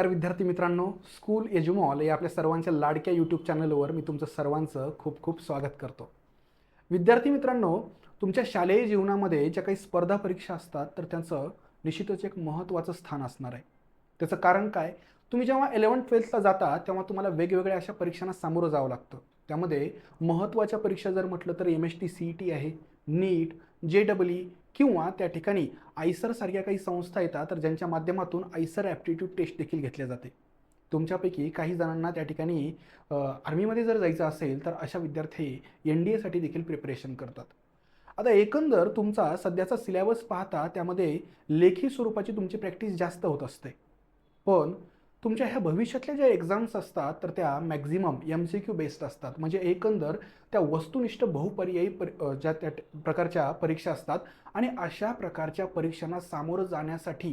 नमस्कार विद्यार्थी मित्रांनो. स्कूल एज्युमॉल या आपल्या सर्वांच्या लाडक्या यूट्यूब चॅनलवर मी तुमचं सर्वांचं खूप खूप स्वागत करतो. विद्यार्थी मित्रांनो तुमच्या शालेय जीवनामध्ये ज्या काही स्पर्धा परीक्षा असतात तर त्यांचं निश्चितच एक महत्त्वाचं स्थान असणार आहे. त्याचं कारण काय? तुम्ही जेव्हा इलेवन ट्वेल्थला जाता तेव्हा तुम्हाला वेगवेगळ्या अशा परीक्षांना सामोरं जावं लागतं. त्यामध्ये महत्त्वाच्या परीक्षा जर म्हटलं तर M S T C E T आहे नीट जे डबल ई किंवा त्या ठिकाणी आयसर सारख्या काही संस्था येतात तर ज्यांच्या माध्यमातून आयसर ॲप्टिट्यूड टेस्ट देखील घेतल्या जाते. तुमच्यापैकी काही जणांना त्या ठिकाणी आर्मीमध्ये जर जायचं असेल तर अशा विद्यार्थी एन डी एसाठी देखील प्रिपरेशन करतात. आता एकंदर तुमचा सध्याचा सिलेबस पाहता त्यामध्ये लेखी स्वरूपाची तुमची प्रॅक्टिस जास्त होत असते. पण तुमच्या ह्या भविष्यातल्या ज्या एक्झाम्स असतात तर त्या maximum M C Q based असतात. म्हणजे एकंदर त्या वस्तुनिष्ठ बहुपर्यायी पर ज्या त्या प्रकारच्या परीक्षा असतात आणि अशा प्रकारच्या परीक्षांना सामोरं जाण्यासाठी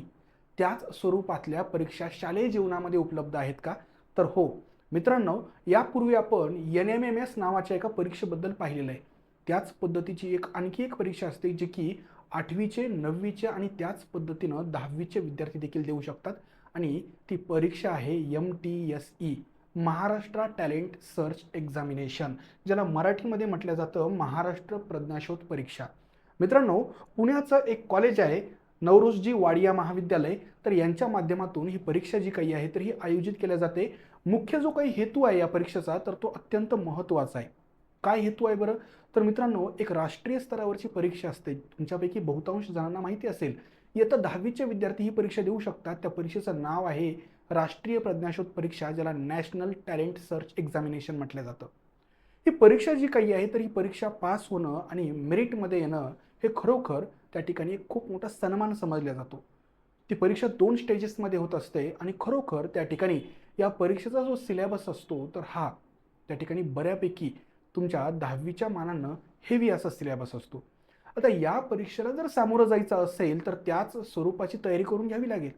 त्याच स्वरूपातल्या परीक्षा शालेय जीवनामध्ये उपलब्ध आहेत का? तर हो. मित्रांनो यापूर्वी आपण एन एम एम एस नावाच्या एका परीक्षेबद्दल पाहिलेलं आहे. त्याच पद्धतीची एक आणखी एक परीक्षा असते जी की आठवीचे नववीचे आणि त्याच पद्धतीनं दहावीचे विद्यार्थी देखील देऊ शकतात. आणि ती परीक्षा आहे M T S E Maharashtra talent search examination ज्याला मराठीमध्ये म्हटलं जातं महाराष्ट्र प्रज्ञाशोध परीक्षा. मित्रांनो पुण्याचं एक कॉलेज आहे नवरोजजी वाडिया महाविद्यालय. तर यांच्या माध्यमातून ही परीक्षा जी काही आहे तर ही आयोजित केल्या जाते. मुख्य जो काही हेतू आहे या परीक्षेचा तर तो अत्यंत महत्त्वाचा आहे. काय हेतू आहे बरं? तर मित्रांनो एक राष्ट्रीय स्तरावरची परीक्षा असते. तुमच्यापैकी बहुतांश जणांना माहिती असेल. इयत्ता दहावीचे विद्यार्थी ही परीक्षा देऊ शकतात. त्या परीक्षेचं नाव आहे राष्ट्रीय प्रज्ञाशोध परीक्षा ज्याला नॅशनल टॅलेंट सर्च एक्झामिनेशन म्हटलं जातं. ही परीक्षा जी काही आहे तर ही परीक्षा पास होणं आणि मेरिटमध्ये येणं हे खरोखर त्या ठिकाणी एक खूप मोठा सन्मान समजला जातो. ती परीक्षा दोन स्टेजेसमध्ये होत असते आणि खरोखर त्या ठिकाणी या परीक्षेचा जो सिलेबस असतो तर हा त्या ठिकाणी बऱ्यापैकी तुमच्या दहावीच्या मानानं हेवी असा सिलेबस असतो. आता या परीक्षेला जर सामोरं जायचं असेल तर त्याच स्वरूपाची तयारी करून घ्यावी लागेल.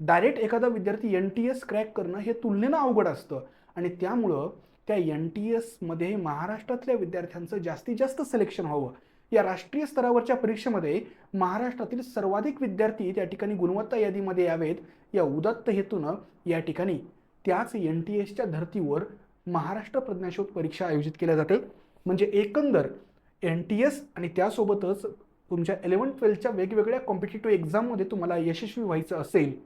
डायरेक्ट एखादा विद्यार्थी एन टी एस क्रॅक करणं हे तुलनेनं अवघड असतं. आणि त्यामुळं त्या एन टी एसमध्ये महाराष्ट्रातल्या विद्यार्थ्यांचं जास्तीत जास्त सिलेक्शन व्हावं. या राष्ट्रीय स्तरावरच्या परीक्षेमध्ये महाराष्ट्रातील सर्वाधिक विद्यार्थी त्या ठिकाणी गुणवत्ता यादीमध्ये यावेत. या उदत्त हेतूनं या ठिकाणी त्याच एन टी एसच्या धर्तीवर महाराष्ट्र प्रज्ञाशोध परीक्षा आयोजित केल्या जाते म्हणजे एकंदर एन टी एस आणि त्यासोबतच तुमच्या इलेवन ट्वेल्थच्या वेगवेगळ्या कॉम्पिटेटिव्ह एक्झाममध्ये तुम्हाला यशस्वी व्हायचं असेल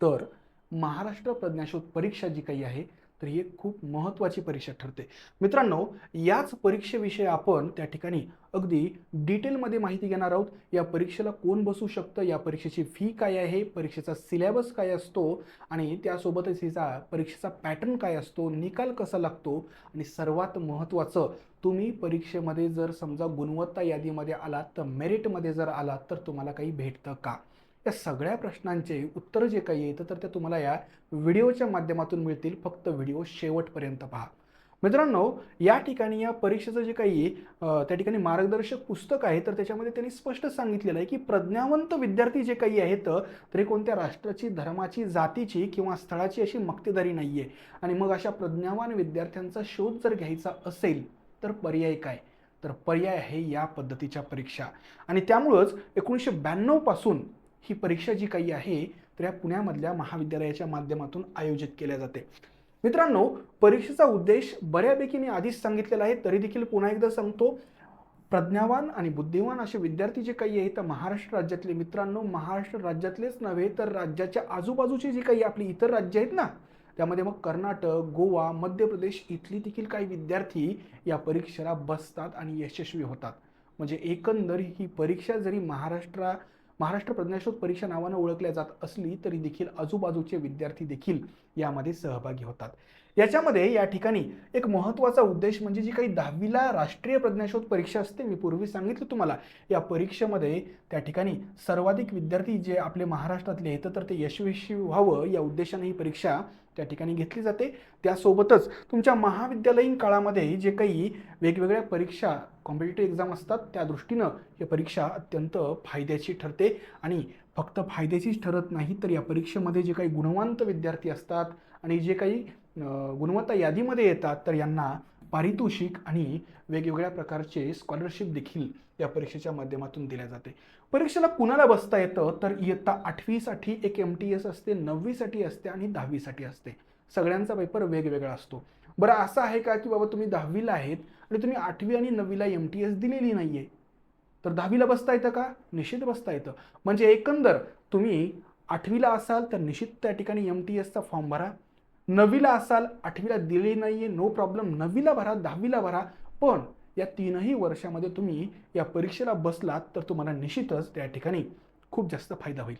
तर महाराष्ट्र प्रज्ञाशोध परीक्षा जी काही आहे तर ही एक खूप महत्त्वाची परीक्षा ठरते. मित्रांनो याच परीक्षेविषयी आपण त्या ठिकाणी अगदी डिटेलमध्ये माहिती घेणार आहोत. या परीक्षेला कोण बसू शकतं? या परीक्षेची फी काय आहे? परीक्षेचा सिलेबस काय असतो? आणि त्यासोबतच हिचा परीक्षेचा पॅटर्न काय असतो? निकाल कसा लागतो? आणि सर्वात महत्त्वाचं तुम्ही परीक्षेमध्ये जर समजा गुणवत्ता यादीमध्ये आलात तर मेरिटमध्ये जर आलात तर तुम्हाला काही भेटतं का? या सगळ्या प्रश्नांचे उत्तरं जे काही येतं तर ते तुम्हाला या व्हिडिओच्या माध्यमातून मिळतील. फक्त व्हिडिओ शेवटपर्यंत पहा. मित्रांनो या ठिकाणी या परीक्षेचं जे काही त्या ठिकाणी मार्गदर्शक पुस्तक आहे तर त्याच्यामध्ये त्यांनी स्पष्ट सांगितलेलं आहे की प्रज्ञावंत विद्यार्थी जे काही आहेत तरी कोणत्या राष्ट्राची धर्माची जातीची किंवा स्थळाची अशी मक्तेदारी नाही आहे आणि मग अशा प्रज्ञावान विद्यार्थ्यांचा शोध जर घ्यायचा असेल तर पर्याय काय? तर पर्याय आहे या पद्धतीच्या परीक्षा. आणि त्यामुळंच एकोणीसशे ब्याण्णवपासून ही परीक्षा जी काही आहे तर या पुण्यामधल्या महाविद्यालयाच्या माध्यमातून आयोजित केल्या जाते. मित्रांनो परीक्षेचा उद्देश बऱ्यापैकी मी आधीच सांगितलेला आहे तरी देखील पुन्हा एकदा सांगतो प्रज्ञावान आणि बुद्धिवान असे विद्यार्थी जे काही आहेत तर महाराष्ट्र राज्यातले मित्रांनो महाराष्ट्र राज्यातलेच नव्हे तर राज्याच्या आजूबाजूची जी काही आपली इतर राज्य आहेत ना त्यामध्ये मग कर्नाटक गोवा मध्य प्रदेश इथली देखील काही विद्यार्थी या परीक्षेला बसतात आणि यशस्वी होतात. म्हणजे एकंदर ही परीक्षा जरी महाराष्ट्रा महाराष्ट्र प्रज्ञाशोध परीक्षा नावानं ओळखल्या जात असली तरी देखील आजूबाजूचे विद्यार्थी देखील यामध्ये सहभागी होतात. याच्यामध्ये या ठिकाणी एक महत्त्वाचा उद्देश म्हणजे जी काही दहावीला राष्ट्रीय प्रज्ञाशोध परीक्षा असते मी पूर्वी सांगितलं तुम्हाला या परीक्षेमध्ये त्या ठिकाणी सर्वाधिक विद्यार्थी जे आपले महाराष्ट्रातले येतं तर ते यशस्वी व्हावं या उद्देशाने ही परीक्षा त्या ठिकाणी घेतली जाते. त्यासोबतच तुमच्या महाविद्यालयीन काळामध्ये जे काही वेगवेगळ्या परीक्षा कॉम्पिटेटिव्ह एक्झाम असतात त्या दृष्टीनं ही परीक्षा अत्यंत फायद्याची ठरते. आणि फक्त फायद्याचीच ठरत नाही तर या परीक्षेमध्ये जे काही गुणवंत विद्यार्थी असतात आणि जे काही गुणवत्ता यादीमध्ये येतात तर यांना पारितोषिक आणि वेगवेगळ्या प्रकारचे स्कॉलरशिप देखील या परीक्षेच्या माध्यमातून दिल्या जाते. परीक्षेला कुणाला बसता येतं? तर इयत्ता आठवीसाठी एक एम टी एस असते नववीसाठी असते आणि दहावीसाठी असते. सगळ्यांचा पेपर वेगवेगळा असतो. बरं असं आहे का की बाबा तुम्ही दहावीला आहेत आणि तुम्ही आठवी आणि नववीला एम टी एस दिलेली नाही आहे तर दहावीला बसता येतं का? निश्चित बसता येतं. म्हणजे एकंदर तुम्ही आठवीला असाल तर निश्चित त्या ठिकाणी एम टी एसचा फॉर्म भरा. नववीला असाल आठवीला दिली नाही आहे नो प्रॉब्लेम नववीला भरा दहावीला भरा. पण या तीनही वर्षामध्ये तुम्ही या परीक्षेला बसलात तर तुम्हाला निश्चितच त्या ठिकाणी खूप जास्त फायदा होईल.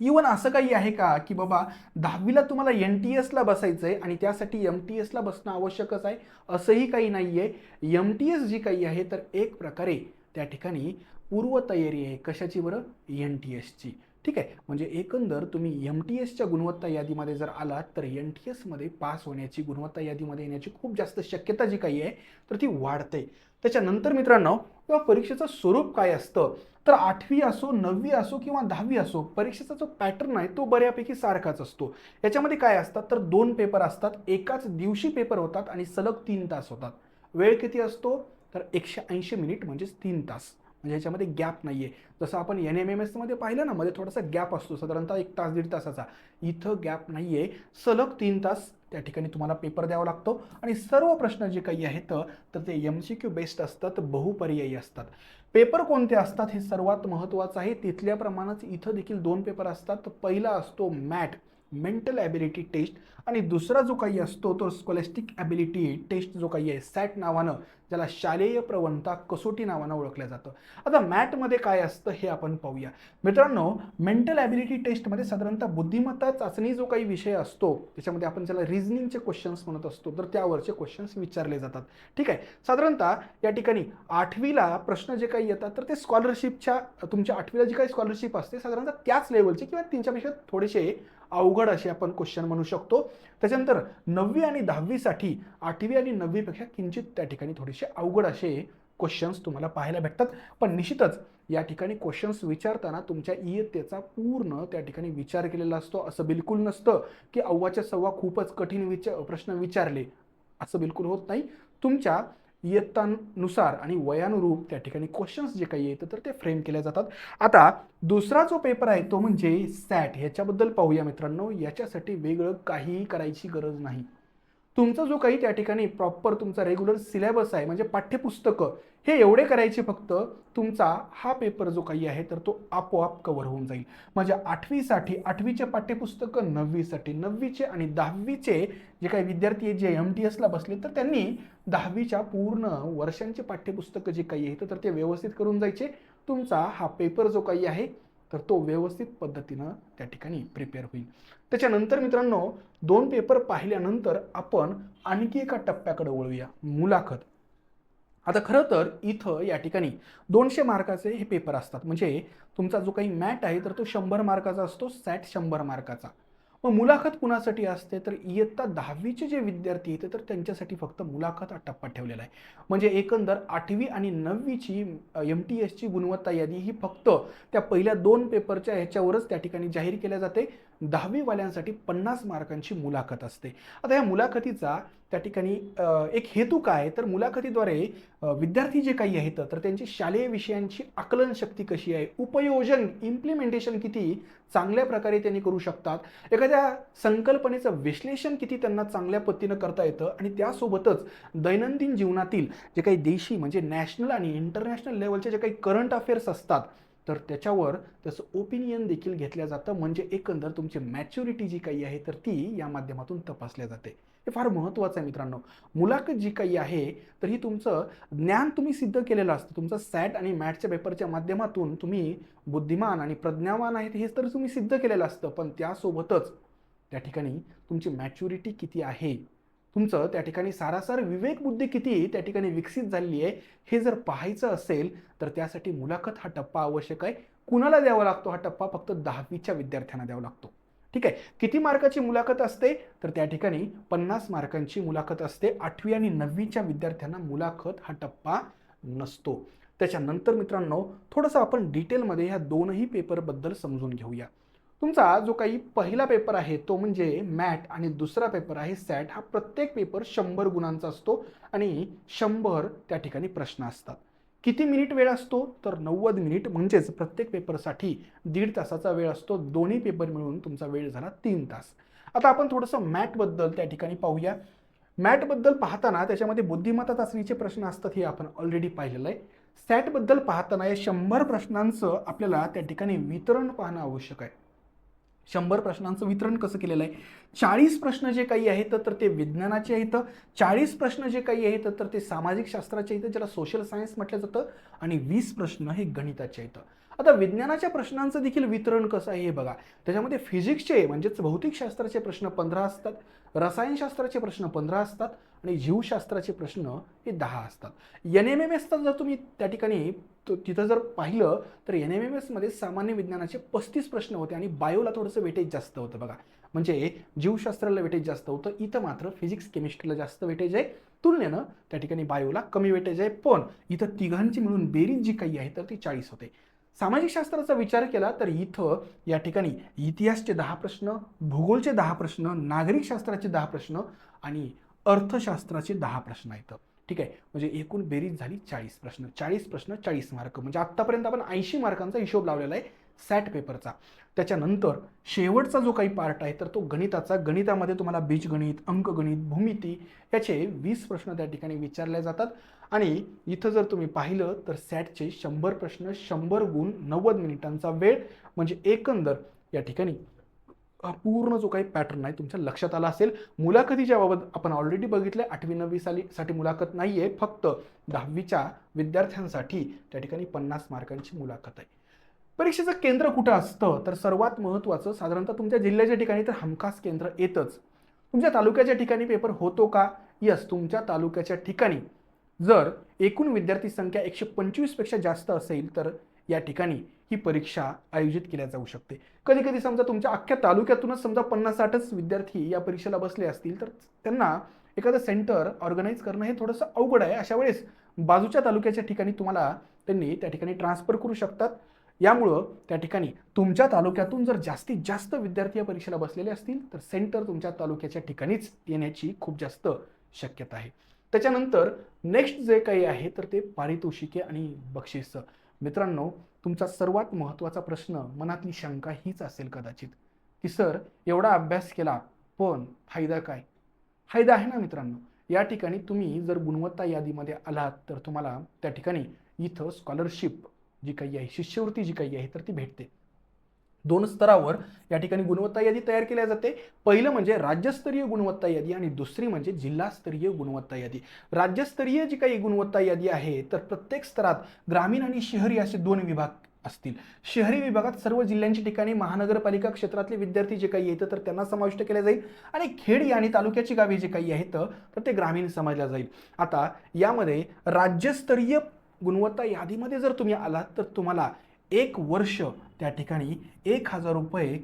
इवन असं काही आहे का की बाबा दहावीला तुम्हाला एन टी एसला बसायचं आहे आणि त्यासाठी एम टी एसला बसणं आवश्यकच आहे? असंही काही नाही आहे एम टी एस जी काही आहे तर एक प्रकारे त्या ठिकाणी पूर्वतयारी आहे. कशाची बरं? एन टी एसची ठीक आहे. म्हणजे एकंदर तुम्ही एम टी एसच्या गुणवत्ता यादीमध्ये जर आलात तर एन टी एसमध्ये पास होण्याची गुणवत्ता यादीमध्ये येण्याची खूप जास्त शक्यता जी काही आहे तर ती वाढते. त्याच्यानंतर मित्रांनो किंवा परीक्षेचं स्वरूप काय असतं? तर आठवी असो नववी असो किंवा दहावी असो परीक्षेचा जो पॅटर्न आहे तो बऱ्यापैकी सारखाच असतो. याच्यामध्ये काय असतात? तर दोन पेपर असतात. एकाच दिवशी पेपर होतात आणि सलग तीन तास होतात. वेळ किती असतो? तर एकशे ऐंशी मिनिट म्हणजेच तीन तास. म्हणजे ह्याच्यामध्ये गॅप नाही आहे जसं आपण एन एम एम एसमध्ये पाहिलं ना मध्ये थोडासा गॅप असतो. साधारणतः एक तास दीड तासाचा. इथं गॅप नाही आहे सलग तीन तास त्या ठिकाणी तुम्हाला पेपर द्यावा लागतो. आणि सर्व प्रश्न जे काही आहेत तर ते एम सी क्यू बेस्ड असतात बहुपर्यायी असतात. पेपर कोणते असतात हे सर्वात महत्त्वाचं आहे. तिथल्याप्रमाणेच इथं देखील दोन पेपर असतात. पहिला असतो मॅट मेंटल ॲबिलिटी टेस्ट आणि दुसरा जो काही असतो तो स्कॉलेस्टिक ॲबिलिटी टेस्ट जो काही आहे सॅट नावानं ज्याला शालेय प्रवणता कसोटी नावानं ओळखलं जातं. आता मॅटमध्ये काय असतं हे आपण पाहूया. मित्रांनो मेंटल ॲबिलिटी टेस्टमध्ये साधारणतः बुद्धिमत्ता चाचणी जो काही विषय असतो त्याच्यामध्ये आपण ज्याला रिझनिंगचे क्वेश्चन्स म्हणत असतो तर त्यावरचे क्वेश्चन्स विचारले जातात. ठीक आहे? साधारणतः या ठिकाणी आठवीला प्रश्न जे काही येतात तर ते स्कॉलरशिपच्या तुमच्या आठवीला जी काही स्कॉलरशिप असते साधारणतः त्याच लेवलचे किंवा त्यांच्यापेक्षा थोडेसे अवघड असे आपण क्वेश्चन म्हणू शकतो. त्याच्यानंतर नववी आणि दहावीसाठी आठवी आणि नववीपेक्षा किंचित त्या ठिकाणी थोडेसे अवघड असे क्वेश्चन्स तुम्हाला पाहायला भेटतात. पण निश्चितच या ठिकाणी क्वेश्चन्स विचारताना तुमच्या इयत्तेचा पूर्ण त्या ठिकाणी विचार केलेला असतो. असं बिलकुल नसतं की अव्वाच्या सव्वा खूपच कठीण विचार प्रश्न विचारले. असं बिलकुल होत नाही. तुमच्या इयत्तानुसार आणि वयानुरूप त्या ठिकाणी क्वेश्चन्स जे काही येतं तर ते फ्रेम केले जातात. आता दुसरा जो पेपर आहे तो म्हणजे सॅट ह्याच्याबद्दल पाहूया मित्रांनो. याच्यासाठी वेगळं काहीही करायची गरज नाही. तुमचा जो काही त्या ठिकाणी प्रॉपर तुमचा रेग्युलर सिलेबस आहे म्हणजे पाठ्यपुस्तकं हे एवढे करायचे फक्त तुमचा हा पेपर जो काही आहे तर तो आपोआप कव्हर होऊन जाईल. म्हणजे आठवीसाठी आठवीचे पाठ्यपुस्तकं नववीसाठी नववीचे आणि दहावीचे जे काही विद्यार्थी आहेत जे एम टी एसला बसले तर त्यांनी दहावीच्या पूर्ण वर्षांचे पाठ्यपुस्तकं जे काही आहेत तर ते व्यवस्थित करून जायचे. तुमचा हा पेपर जो काही आहे तर तो व्यवस्थित पद्धतीनं त्या ठिकाणी प्रिपेअर होईल. त्याच्यानंतर मित्रांनो दोन पेपर पाहिल्यानंतर आपण आणखी एका टप्प्याकडे वळूया. मुलाखत. आता खरं तर इथं या ठिकाणी दोनशे मार्काचे हे पेपर असतात. म्हणजे तुमचा जो काही मॅट आहे तर तो शंभर मार्काचा असतो सॅट शंभर मार्काचा. मग मुलाखत कुणासाठी असते? तर इयत्ता दहावीचे जे विद्यार्थी आहेत तर त्यांच्यासाठी फक्त मुलाखत हा टप्पा ठेवलेला आहे. म्हणजे एकंदर आठवी आणि नववीची एम टी एसची गुणवत्ता यादी ही फक्त त्या पहिल्या दोन पेपरच्या ह्याच्यावरच त्या ठिकाणी जाहीर केल्या जाते. दहावीवाल्यांसाठी पन्नास मार्कांची मुलाखत असते. आता या मुलाखतीचा त्या ठिकाणी एक हेतू काय तर मुलाखतीद्वारे विद्यार्थी जे काही आहेत तर त्यांची शालेय विषयांची आकलन शक्ती कशी आहे? उपयोजन इम्प्लिमेंटेशन किती चांगल्या प्रकारे त्यांनी करू शकतात? एखाद्या संकल्पनेचं विश्लेषण किती त्यांना चांगल्या पद्धतीनं करता येतं? आणि त्यासोबतच दैनंदिन जीवनातील जे काही देशी म्हणजे नॅशनल आणि इंटरनॅशनल लेवलचे जे काही करंट अफेअर्स असतात तर त्याच्यावर त्याचं ओपिनियन देखील घेतलं जातं. म्हणजे एकंदर तुमची मॅच्युरिटी जी काही आहे तर ती या माध्यमातून तपासल्या जाते. हे फार महत्त्वाचं आहे मित्रांनो. मुलाखत जी काही आहे तर ही तुमचं ज्ञान तुम्ही सिद्ध केलेलं असतं. तुमचं सॅट आणि मॅटच्या पेपरच्या माध्यमातून तुम्ही बुद्धिमान आणि प्रज्ञावान आहेत हेच तर तुम्ही सिद्ध केलेलं असतं. पण त्यासोबतच त्या ठिकाणी तुमची मॅच्युरिटी किती आहे तुमचं त्या ठिकाणी सारासार विवेक बुद्धी किती त्या ठिकाणी विकसित झालेली आहे हे जर पाहायचं असेल तर त्यासाठी मुलाखत हा टप्पा आवश्यक आहे. कुणाला द्यावा लागतो हा टप्पा? फक्त दहावीच्या विद्यार्थ्यांना द्यावा लागतो. ठीक आहे? किती मार्काची मुलाखत असते? तर त्या ठिकाणी पन्नास मार्कांची मुलाखत असते. आठवी आणि नववीच्या विद्यार्थ्यांना मुलाखत हा टप्पा नसतो. त्याच्यानंतर मित्रांनो थोडंसं आपण डिटेलमध्ये ह्या दोनही पेपरबद्दल समजून घेऊया. तुमचा जो काही पहिला पेपर आहे तो म्हणजे मॅट आणि दुसरा पेपर आहे सॅट हा प्रत्येक पेपर शंभर गुणांचा असतो आणि शंभर त्या ठिकाणी प्रश्न असतात. किती मिनिट वेळ असतो? तर नव्वद मिनिट म्हणजेच प्रत्येक पेपरसाठी दीड तासाचा वेळ असतो. दोन्ही पेपर मिळून तुमचा वेळ झाला तीन तास. आता आपण थोडंसं मॅटबद्दल त्या ठिकाणी पाहूया. मॅटबद्दल पाहताना त्याच्यामध्ये बुद्धिमत्ता चाचणीचे प्रश्न असतात हे आपण ऑलरेडी पाहिलेलं आहे. सॅटबद्दल पाहताना या शंभर प्रश्नांचं आपल्याला त्या ठिकाणी वितरण पाहणं आवश्यक आहे. शंभर प्रश्नांचं वितरण कसं केलेलं आहे? चाळीस प्रश्न जे काही आहेत तर ते विज्ञानाचे आहेत चाळीस प्रश्न जे काही आहेत तर ते सामाजिक शास्त्राचे आहेत ज्याला सोशल सायन्स म्हटलं जातं आणि वीस प्रश्न हे गणिताचे आहेत आता विज्ञानाच्या प्रश्नांचं देखील वितरण कसं आहे हे बघा. त्याच्यामध्ये फिजिक्सचे म्हणजेच भौतिकशास्त्राचे प्रश्न पंधरा असतात रसायनशास्त्राचे प्रश्न पंधरा असतात आणि जीवशास्त्राचे प्रश्न हे दहा असतात. एन एम एम एसचा जर तुम्ही त्या ठिकाणी तो तिथं जर पाहिलं तर एन एम एम एसमध्ये सामान्य विज्ञानाचे पस्तीस प्रश्न होते आणि बायोला थोडंसं वेटेज जास्त होतं बघा. म्हणजे जीवशास्त्राला वेटेज जास्त होतं इथं मात्र फिजिक्स केमिस्ट्रीला जास्त वेटेज आहे. तुलनेनं त्या ठिकाणी बायोला कमी वेटेज आहे. पण इथं तिघांची मिळून बेरीज जी काही आहे तर ती चाळीस होते. सामाजिक शास्त्राचा विचार केला तर इथं या ठिकाणी इतिहासचे दहा प्रश्न भूगोलचे दहा प्रश्न नागरिक शास्त्राचे दहा प्रश्न आणि अर्थशास्त्राचे दहा प्रश्न आहेत. ठीक आहे? म्हणजे एकूण बेरीज झाली चाळीस प्रश्न. चाळीस प्रश्न चाळीस मार्क म्हणजे आत्तापर्यंत आपण ऐंशी मार्कांचा हिशोब लावलेला आहे सॅट पेपरचा त्याच्यानंतर शेवटचा जो काही पार्ट आहे तर तो गणिताचा. गणितामध्ये तुम्हाला बीजगणित अंकगणित भूमिती याचे वीस प्रश्न त्या ठिकाणी विचारले जातात. आणि इथं जर तुम्ही पाहिलं तर सॅटचे शंभर प्रश्न शंभर गुण नव्वद मिनिटांचा वेळ म्हणजे एकंदर या ठिकाणी पूर्ण जो काही पॅटर्न आहे तुमच्या लक्षात आला असेल मुलाखतीच्या बाबत आपण ऑलरेडी बघितलं आठवी नववी साली साठी मुलाखत नाही आहे फक्त दहावीच्या विद्यार्थ्यांसाठी त्या ठिकाणी पन्नास मार्कांची मुलाखत आहे. परीक्षेचं केंद्र कुठं असतं? तर सर्वात महत्त्वाचं साधारणतः तुमच्या जिल्ह्याच्या ठिकाणी तर हमखास केंद्र येतच. तुमच्या तालुक्याच्या ठिकाणी पेपर होतो का? यस तुमच्या तालुक्याच्या ठिकाणी. जर एकूण विद्यार्थी संख्या एकशे पंचवीसपेक्षा जास्त असेल तर या ठिकाणी ही परीक्षा आयोजित केल्या जाऊ शकते. कधी कधी समजा तुमच्या अख्ख्या तालुक्यातूनच समजा पन्नास साठच विद्यार्थी या परीक्षेला बसले असतील तर त्यांना एखादं सेंटर ऑर्गनाईज करणं हे थोडंसं अवघड आहे. अशा वेळेस बाजूच्या तालुक्याच्या ठिकाणी तुम्हाला त्यांनी त्या ठिकाणी ट्रान्सफर करू शकतात. यामुळं त्या ठिकाणी तुमच्या तालुक्यातून जर जास्तीत जास्त विद्यार्थी या परीक्षेला बसलेले असतील तर सेंटर तुमच्या तालुक्याच्या ठिकाणीच येण्याची खूप जास्त शक्यता आहे. त्याच्यानंतर नेक्स्ट जे काही आहे तर ते पारितोषिके आणि बक्षिसं. मित्रांनो तुमचा सर्वात महत्त्वाचा प्रश्न मनातली शंका हीच असेल कदाचित. की सर एवढा अभ्यास केला पण फायदा काय? फायदा आहे ना मित्रांनो? या ठिकाणी तुम्ही जर गुणवत्ता यादीमध्ये आलात तर तुम्हाला त्या ठिकाणी इथं स्कॉलरशिप जी काही आहे शिष्यवृत्ती जी काही आहे तर ती भेटते. दोन स्तरावर या ठिकाणी गुणवत्ता यादी तयार केल्या जाते. पहिलं म्हणजे राज्यस्तरीय गुणवत्ता यादी आणि दुसरी म्हणजे जिल्हास्तरीय गुणवत्ता यादी. राज्यस्तरीय जी काही गुणवत्ता यादी आहे तर प्रत्येक स्तरात ग्रामीण आणि शहरी असे दोन विभाग असतील. शहरी विभागात सर्व जिल्ह्यांच्या ठिकाणी महानगरपालिका क्षेत्रातले विद्यार्थी जे काही येतं तर त्यांना समाविष्ट केले जाईल आणि खेडी आणि तालुक्याची गावे जे काही आहेत तर ते ग्रामीण समजल्या जाईल. आता यामध्ये राज्यस्तरीय गुणवत्ता यादीमध्ये जर तुम्ही आलात तर तुम्हाला एक वर्ष त्या ठिकाणी एक हजार रुपये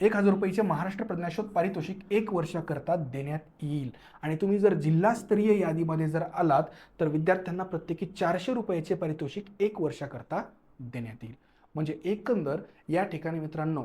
एक हजार रुपयेचे महाराष्ट्र प्रज्ञाशोध पारितोषिक एक वर्षाकरता देण्यात येईल. आणि तुम्ही जर जिल्हास्तरीय यादीमध्ये जर आलात तर विद्यार्थ्यांना प्रत्येकी चारशे रुपयाचे पारितोषिक एक वर्षाकरता देण्यात येईल. म्हणजे एकंदर या ठिकाणी मित्रांनो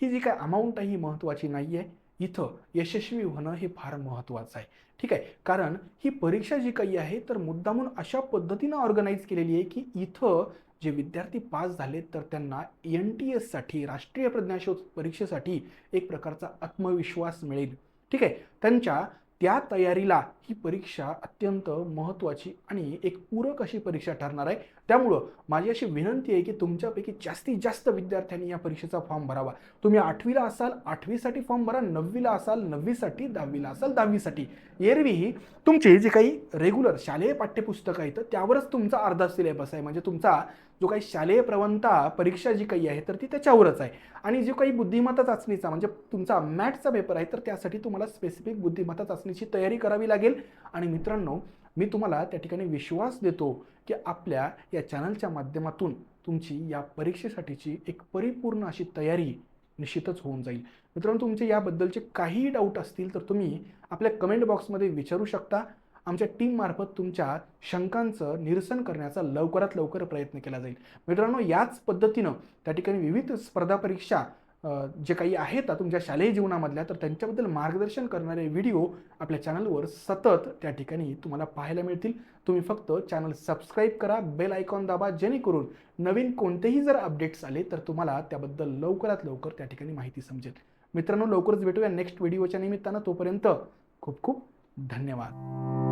ही जी काय अमाऊंट आहे ही महत्त्वाची नाही आहे इथं यशस्वी होणं हे फार महत्त्वाचं आहे. ठीक आहे? कारण ही परीक्षा जी काही आहे तर मुद्दामून अशा पद्धतीनं ऑर्गनाईज केलेली आहे की इथं जे विद्यार्थी पास झाले तर त्यांना एन टी एससाठी राष्ट्रीय प्रज्ञाशोध परीक्षेसाठी एक प्रकारचा आत्मविश्वास मिळेल. ठीक आहे? त्यांच्या त्या तयारीला ही परीक्षा अत्यंत महत्त्वाची आणि एक पूरक अशी परीक्षा ठरणार आहे. त्यामुळं माझी अशी विनंती आहे की तुमच्यापैकी जास्तीत जास्त विद्यार्थ्यांनी या परीक्षेचा फॉर्म भरावा. तुम्ही आठवीला असाल आठवीसाठी फॉर्म भरा नववीला असाल नववीसाठी दहावीला असाल दहावीसाठी. एरवीही तुमचे जे काही रेग्युलर शालेय पाठ्यपुस्तकं आहेत त्यावरच तुमचा अर्धा सिलेबस आहे. म्हणजे तुमचा जो काही शालेय प्रवणता परीक्षा जी काही आहे तर ती त्याच्यावरच आहे. आणि जो काही बुद्धिमत्ता चाचणीचा म्हणजे तुमचा मॅथचा पेपर आहे तर त्यासाठी तुम्हाला स्पेसिफिक बुद्धिमत्ता चाचणीची तयारी करावी लागेल. आणि मित्रांनो मी तुम्हाला त्या ठिकाणी विश्वास देतो की आपल्या या चॅनलच्या माध्यमातून तुमची या परीक्षेसाठीची एक परिपूर्ण अशी तयारी निश्चितच होऊन जाईल. मित्रांनो तुमचे याबद्दलचे काही डाऊट असतील तर तुम्ही आपल्या कमेंट बॉक्समध्ये विचारू शकता. आमच्या टीममार्फत तुमच्या शंकांचं निरसन करण्याचा लवकरात लवकर प्रयत्न केला जाईल. मित्रांनो याच पद्धतीनं त्या ठिकाणी विविध स्पर्धा परीक्षा जे काही आहेत तुमच्या शालेय जीवनामधल्या तर त्यांच्याबद्दल मार्गदर्शन करणारे व्हिडिओ आपल्या चॅनलवर सतत त्या ठिकाणी तुम्हाला पाहायला मिळतील. तुम्ही फक्त चॅनल सबस्क्राईब करा बेल आयकॉन दाबा जेणेकरून नवीन कोणतेही जर अपडेट्स आले तर तुम्हाला त्याबद्दल लवकरात लवकर त्या ठिकाणी माहिती समजेल. मित्रांनो लवकरच भेटूया नेक्स्ट व्हिडिओच्या निमित्तानं. तोपर्यंत खूप खूप धन्यवाद.